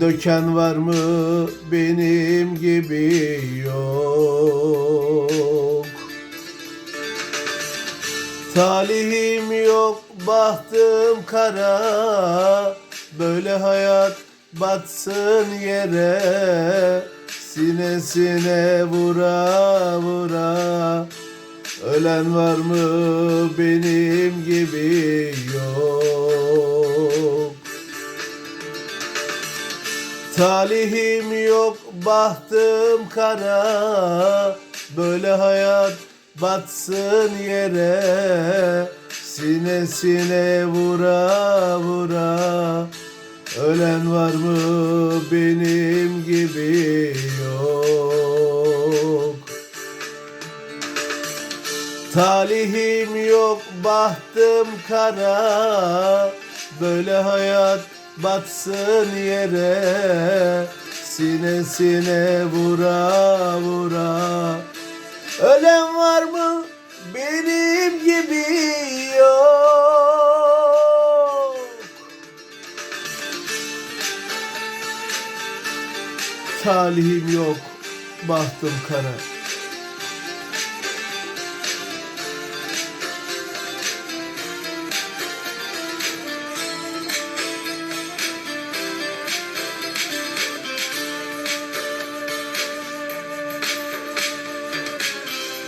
Döken var mı? Benim gibi yok. Talihim yok bahtım kara. Böyle hayat batsın yere. Sinesine vura vura. Ölen var mı? Benim gibi yok Talihim yok bahtım kara. Böyle hayat batsın yere. Sinesine vura vura. Ölen var mı benim gibi? Yok. Talihim yok bahtım kara. Böyle hayat batsın yere Sinesine vura vura. Ölen var mı? Benim gibi yok. Talihim yok bahtım kara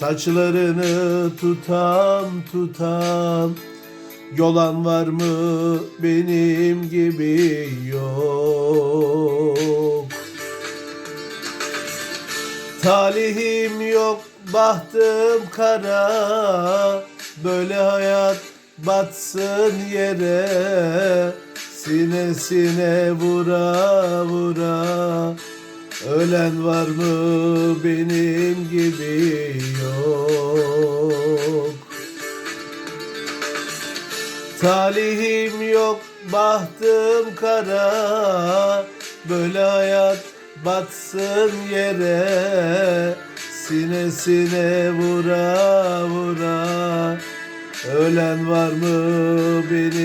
Saçlarını tutam tutam. Yolan var mı benim gibi? Yok. Talihim yok bahtım kara. Böyle hayat batsın yere. Sinesine vura vura Ölen var mı benim gibi yok? Talihim yok bahtım kara. Böyle hayat batsın yere. Sinesine vura vura. Ölen var mı benim